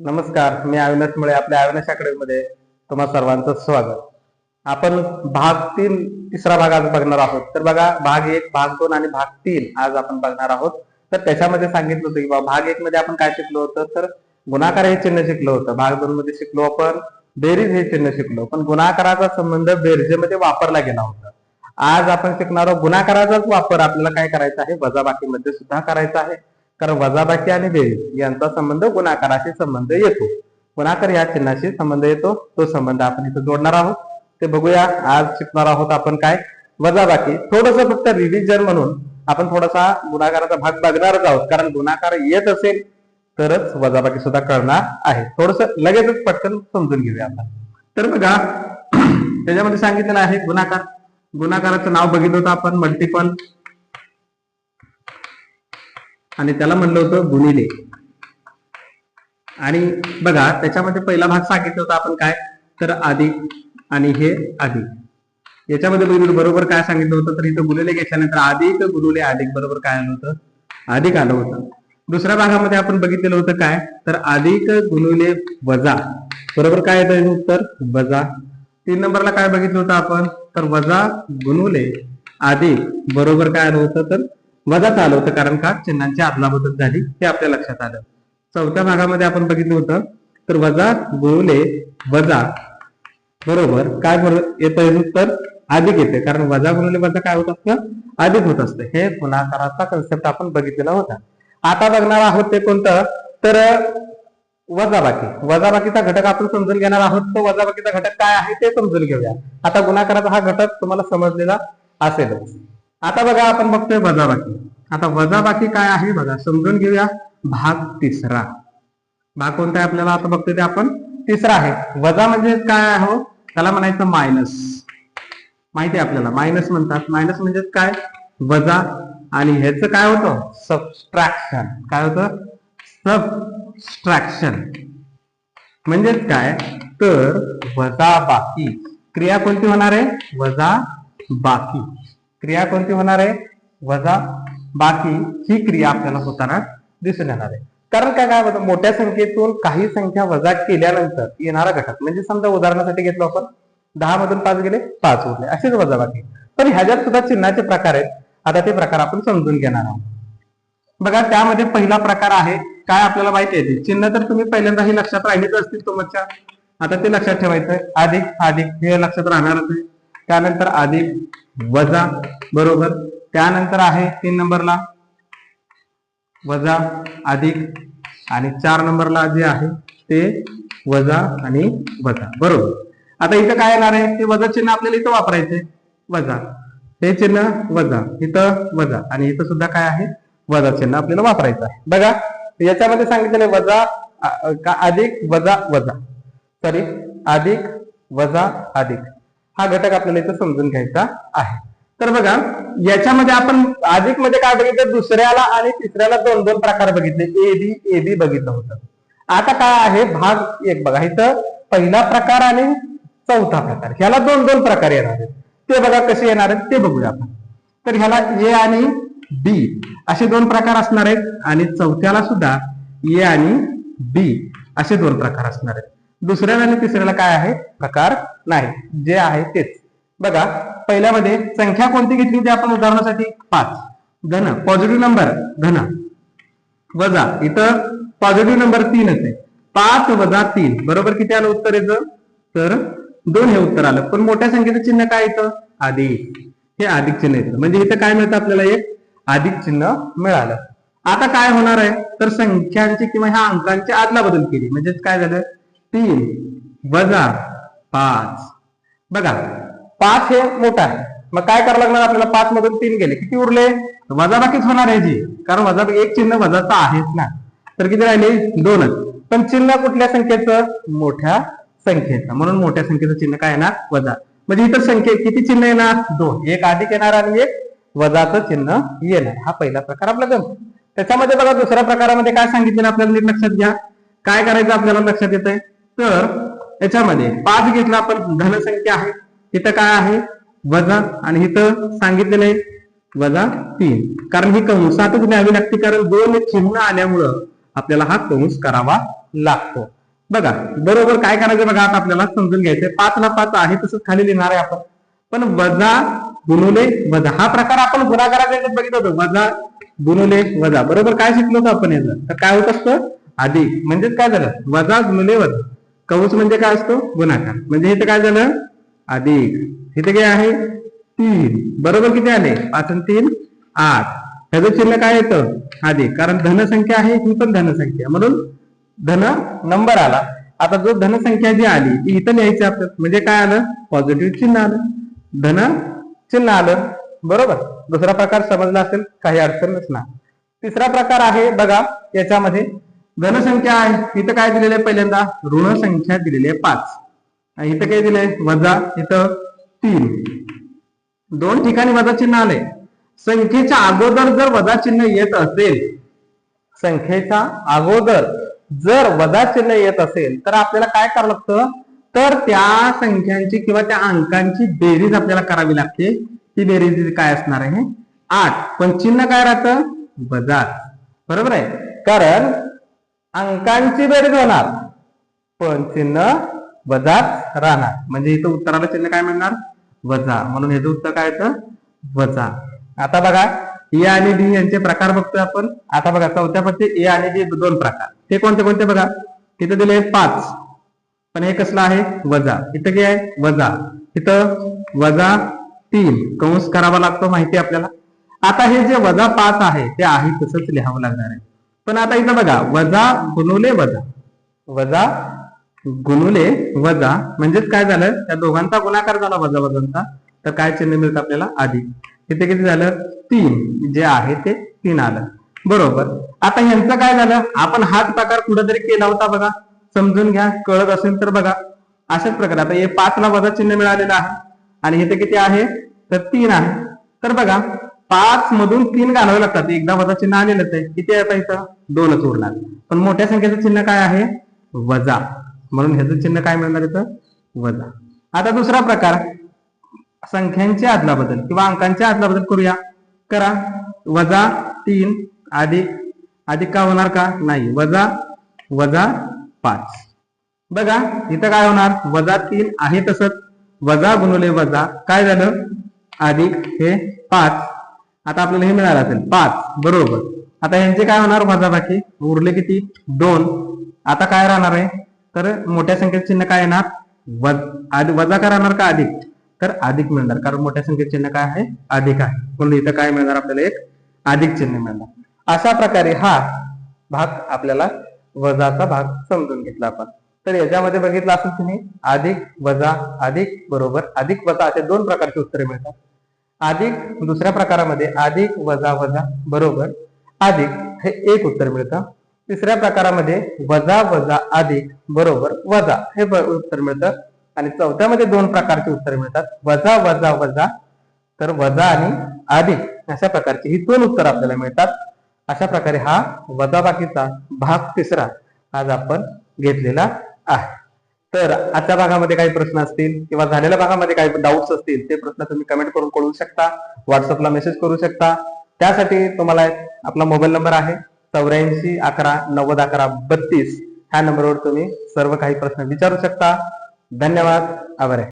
नमस्कार मी अविनाश मुळे आपल्या अविनाश अकॅडमीमध्ये तुम्हा सर्वांचं स्वागत. आपण भाग तीन तिसरा भाग आज बघणार आहोत. तर बघा भाग एक भाग दोन आणि भाग तीन आज आपण बघणार आहोत. तर त्याच्यामध्ये सांगितलं होतं की भाग एक मध्ये आपण काय शिकलो होतं? तर गुणाकार हे चिन्ह शिकलो होतं. भाग दोन मध्ये शिकलो आपण बेरीज हे चिन्ह शिकलो. पण गुणाकाराचा संबंध बेरजेमध्ये वापरला गेला होता. आज आपण शिकणार आहोत गुणाकाराचाच वापर आपल्याला काय करायचा आहे? वजाबाकीमध्ये सुद्धा करायचा आहे. कारण वजाबाकी आणि बेरीज यांचा संबंध गुणाकाराशी संबंध येतो. गुणाकार या चिन्हाशी संबंध येतो. तो संबंध आपण इथं जोडणार आहोत. ते बघूया. आज शिकणार आहोत आपण काय? वजाबाकी. थोडस फक्त रिव्हिजन म्हणून आपण थोडासा गुणाकाराचा भाग बघणारच आहोत. कारण गुणाकार येत असेल तरच वजाबाकी सुद्धा कळणार आहे. थोडस लगेचच पटकन समजून घेऊया आपण. तर बघा त्याच्यामध्ये सांगितलेलं आहे गुणाकार. गुणाकाराचं नाव बघितलं होतं आपण मल्टिपल आणि त्याला म्हणलं होतं गुणिले आणि बघा त्याच्यामध्ये पहिला भाग सांगितलं होता आपण काय? तर अधिक आणि हे अधिक. याच्यामध्ये बघितलं बरोबर काय सांगितलं होतं? तर इथं गुणिले घेतल्यानंतर अधिक गुरुले अधिक बरोबर काय आलं होतं? अधिक आलं होतं. दुसऱ्या भागामध्ये आपण बघितलेलं होतं काय? तर अधिक गुणुले वजा. बरोबर काय येतं उत्तर? वजा. तीन नंबरला काय बघितलं होतं आपण? तर वजा गुणुले अधिक बरोबर काय आलं होतं? तर वजाच आलं होतं. कारण का? चिन्हांची अदलाबदल झाली. हे आपल्या लक्षात आलं. चौथ्या भागामध्ये आपण बघितलं होतं. तर वजा गुळले वजा बरोबर काय येतं उत्तर? अधिक येते. कारण वजा गुणले वजा काय होत असतं? अधिक होत असतं. हे गुणाकाराचा कन्सेप्ट आपण बघितलेला होता. आता बघणार आहोत ते कोणतं? तर वजाबाकी. वजाबाकीचा घटक आपण समजून घेणार आहोत. तो वजाबाकीचा घटक काय आहे ते समजून घेऊया. आता गुणाकाराचा हा घटक तुम्हाला समजलेला असेलच. आता बघा आपण बघतोय वजाबाकी. आता वजाबाकी काय आहे बघा समजून घेऊया. भाग तिसरा. भाग कोणता आहे आपल्याला? आता बघतोय ते आपण तिसरा आहे. वजा म्हणजे काय आहे हो? त्याला म्हणायचं मायनस माहिती आहे आपल्याला? मायनस म्हणतात. मायनस म्हणजे काय? वजा. आणि ह्याचं काय होतं? सबस्ट्रॅक्शन काय होतं? सबस्ट्रॅक्शन म्हणजेच काय? तर वजा बाकी क्रिया कोणती होणार आहे? वजा बाकी क्रिया कोणती होणार आहे? वजा बाकी ही क्रिया आपल्याला होताना दिसून येणार आहे. कारण काय काय होतं? मोठ्या संख्येतून काही संख्या वजा केल्यानंतर येणारा घटक म्हणजे समजा उदाहरणासाठी घेतलो आपण दहा मधून पाच गेले पाच उरले असेच वजाबाकी पण ह्याच्यात सुद्धा चिन्हाचे प्रकार आहेत. आता ते प्रकार आपण समजून घेणार आहोत. बघा त्यामध्ये पहिला प्रकार आहे काय आपल्याला माहिती आहे चिन्ह तर तुम्ही पहिल्यांदा हे लक्षात राहिलेच असतील तुमच्या आता ते लक्षात ठेवायचं आहे अधिक अधिक हे लक्षात राहणारच आहे. त्यानंतर अधिक वजा बरोबर. त्यानंतर आहे तीन नंबरला. वजा अधिक आणि चार नंबरला जे आहे ते वजा आणि वजा. बरोबर. आता इथं काय येणार आहे? ते वजा चिन्ह आपल्याला इथं वापरायचे. वजा. हे चिन्ह वजा. इथं वजा. आणि इथं सुद्धा काय आहे? वजा चिन्ह आपल्याला वापरायचं आहे. बघा याच्यामध्ये सांगितलेलं वजा का अधिक वजा वजा. सॉरी अधिक वजा अधिक. हा घटक आपल्याला इथं समजून घ्यायचा आहे. तर बघा याच्यामध्ये आपण अधिकमध्ये काय बघितलं? दुसऱ्याला आणि तिसऱ्याला दोन दोन प्रकार बघितले. ए बी ए बी बघितलं होतं. आता काय आहे? भाग एक बघा. इथं पहिला प्रकार आणि चौथा प्रकार. ह्याला दोन दोन प्रकार येणार आहेत. ते बघा कसे येणार आहेत ते बघूया आपण. तर ह्याला ए आणि बी असे दोन प्रकार असणार आहेत. आणि चौथ्याला सुद्धा ए आणि बी असे दोन प्रकार असणार आहेत. दुसऱ्याला आणि तिसऱ्याला काय आहे? प्रकार नाही. जे आहे तेच. बघा पहिल्यामध्ये संख्या कोणती घेतली होती आपण उदाहरणासाठी? पाच. धन पॉझिटिव्ह नंबर धन वजा. इथं पॉझिटिव्ह नंबर तीनच आहे. पाच वजा तीन. बरोबर किती आलं उत्तर याचं तर दोन हे उत्तर आलं. पण मोठ्या संख्येचं चिन्ह काय येतं अधिक. हे अधिक चिन्ह येतं म्हणजे इथं काय मिळतं आपल्याला? एक अधिक चिन्ह मिळालं. आता काय होणार आहे? तर संख्यांची किंवा ह्या अंकांची आदला बदल केली. म्हणजेच काय झालं? तीन वजा पाच. बघा पाच हे मोठा आहे. मग काय करावं लागणार आपल्याला? पाच मधून तीन गेले. किती उरले? वजाबाकीच होणार आहे जी. कारण वजा एक चिन्ह वजाचं आहेच ना. तर किती राहिले? दोनच. पण चिन्ह कुठल्या संख्येचं? मोठ्या संख्येचं. म्हणून मोठ्या संख्येचं चिन्ह काय येणार? वजा. म्हणजे इतर संख्ये किती चिन्ह येणार? दोन. एक अधिक येणार आणि एक वजाचं चिन्ह येणार. हा पहिला प्रकार आपला गमतो. त्याच्यामध्ये बघा दुसऱ्या प्रकारामध्ये काय सांगितलं आपल्याला नीट लक्षात घ्या. काय करायचं आपल्याला लक्षात येत आहे तर याच्यामध्ये पाच घेतला आपण. धनसंख्या आहे. इथं काय आहे? वजा. आणि इथं सांगितलेलं आहे वजा तीन. कारण ही कंसातच न्यावी लागते कारण दोन चिन्ह आल्यामुळं आपल्याला हा कंस करावा लागतो. बघा बरोबर काय करायचं बघा आता आपल्याला समजून घ्यायचंय. पाच ला पाच आहे तसंच खाली लिहिणार आहे आपण. पण वजा गुणुले वजा. हा प्रकार आपण गुणाकाराच्या बघितलं होतं. वजा गुणुले वजा. बरोबर काय शिकलो होतो आपण याचं? तर काय होत असतं? अधिक म्हणजेच काय झालं? वजा गुणुले वजा. कवच म्हणजे काय असतो? गुणाकार. म्हणजे इथं काय झालं? अधिक. इथे काय आहे? तीन. बरोबर किती आले? पाच आणि तीन आठ. ह्याचं चिन्ह काय येतं? अधिक. कारण धनसंख्या आहे ही पण धनसंख्या. म्हणून धन नंबर आला. आता जो धनसंख्या जी आली ती इथं लिहायची आपल्याला. म्हणजे काय आलं? पॉझिटिव्ह चिन्ह आलं. धन चिन्ह आलं. बरोबर? दुसरा प्रकार समजला असेल काही अडचण नसणार तिसरा प्रकार आहे बघा याच्यामध्ये धनसंख्या आहे. इथं काय दिलेलं आहे पहिल्यांदा? ऋण संख्या दिलेली आहे पाच. आणि इथं काय दिलंय वजा. इथं तीन. दोन ठिकाणी वजा चिन्ह आले संख्येच्या अगोदर जर वजा चिन्ह येत असेल संख्येच्या अगोदर जर वजा चिन्ह येत असेल तर आपल्याला काय करावं लागतं? तर त्या संख्यांची किंवा त्या अंकांची बेरीज आपल्याला करावी लागते. ती बेरीज काय असणार आहे? आठ. पण चिन्ह काय राहतं? वजा. बरोबर आहे? कारण अंकांची बेरीज होणार. पण चिन्ह वजाच राहणार. म्हणजे इथं उत्तराला चिन्ह काय मिळणार? वजा. म्हणून याचं उत्तर काय येतं? वजा. आता बघा ए आणि डी यांचे प्रकार बघतोय आपण. आता बघा चौथ्या पत्ती ए आणि डी दोन प्रकार. ते कोणते कोणते बघा? तिथे दिले पाच. पण हे कसलं आहे? वजा. इथं काय आहे? वजा. इथं वजा तीन. कंस करावा लागतो माहिती आपल्याला? आता हे जे वजा पाच आहे ते आहे तसंच लिहावं लागणार आहे. पण आता इथं बघा वजा गुणुले वजा. वजा गुणुले वजा. म्हणजेच काय झालं? त्या दोघांचा गुणाकार झाला वजा वजांचा. तर काय चिन्ह मिळतं आपल्याला? आधी. इथे किती झालं? तीन. जे आहे ते तीन आलं. बरोबर. आता ह्यांचं काय झालं? आपण हाच प्रकार कुठेतरी केला होता बघा. समजून घ्या. कळत असेल तर बघा. अशाच प्रकारे. आता हे पाच ला वजा चिन्ह मिळालेलं आहे. आणि इथे किती आहे? तर तीन आहे. तर बघा. पाच मधून तीन घालावे लागतात. एकदा वजा चिन्ह आलेलंच आहे किती आता इथं? दोनच उरणार. पण मोठ्या संख्येचं चिन्ह काय आहे? वजा. म्हणून ह्याचं चिन्ह काय मिळणार इथं? वजा. आता दुसरा प्रकार. संख्यांची आदला बदल किंवा अंकांच्या आदला बदल करूया. करा. वजा तीन अधिक अधिक का होणार का? नाही. वजा वजा पाच. बघा इथं काय होणार? वजा तीन आहे तसंच. वजा गुणवले वजा. काय झालं? अधिक हे पाच. आता आपल्याला हे मिळालं असेल पाच बरोबर. आता यांचे काय होणार वजा बाकी उरले किती? दोन. आता काय राहणार आहे? तर मोठ्या संख्येत चिन्ह काय येणार? वज वजा काय राहणार का अधिक? तर अधिक मिळणार कारण मोठ्या संख्येचं चिन्ह काय आहे? अधिक आहे. म्हणून इथं काय मिळणार? आपल्याला एक अधिक चिन्ह मिळणार. अशा प्रकारे हा भाग आपल्याला वजाचा भाग समजून घेतला आपण. तर याच्यामध्ये बघितलं असेल तुम्ही अधिक वजा अधिक बरोबर. अधिक वजा असे दोन प्रकारचे उत्तरे मिळतात. अधिक दुसऱ्या प्रकारामध्ये अधिक वजा वजा बरोबर अधिक हे एक उत्तर मिळतं. तिसऱ्या प्रकारामध्ये वजा वजा अधिक बरोबर वजा हे ब- उत्तर मिळतं. आणि चौथ्यामध्ये दोन प्रकारचे उत्तर मिळतात. वजा वजा वजा तर वजा आणि अधिक अशा प्रकारची ही दोन उत्तर आपल्याला मिळतात. अशा प्रकारे हा वजाबाकीचा भाग तिसरा आज आपण घेतलेला आहे. तर आजच्या भागामध्ये काही प्रश्न असतील किंवा झालेल्या भागामध्ये काही डाऊट्स असतील ते प्रश्न तुम्ही कमेंट करून कळवू शकता व्हॉट्सअपला मेसेज करू शकता. त्यासाठी तुम्हाला आपला मोबाईल नंबर आहे चौऱ्याऐंशी अकरा नव्वद अकरा बत्तीस. ह्या नंबरवर तुम्ही सर्व काही प्रश्न विचारू शकता. धन्यवाद. आभार आहे.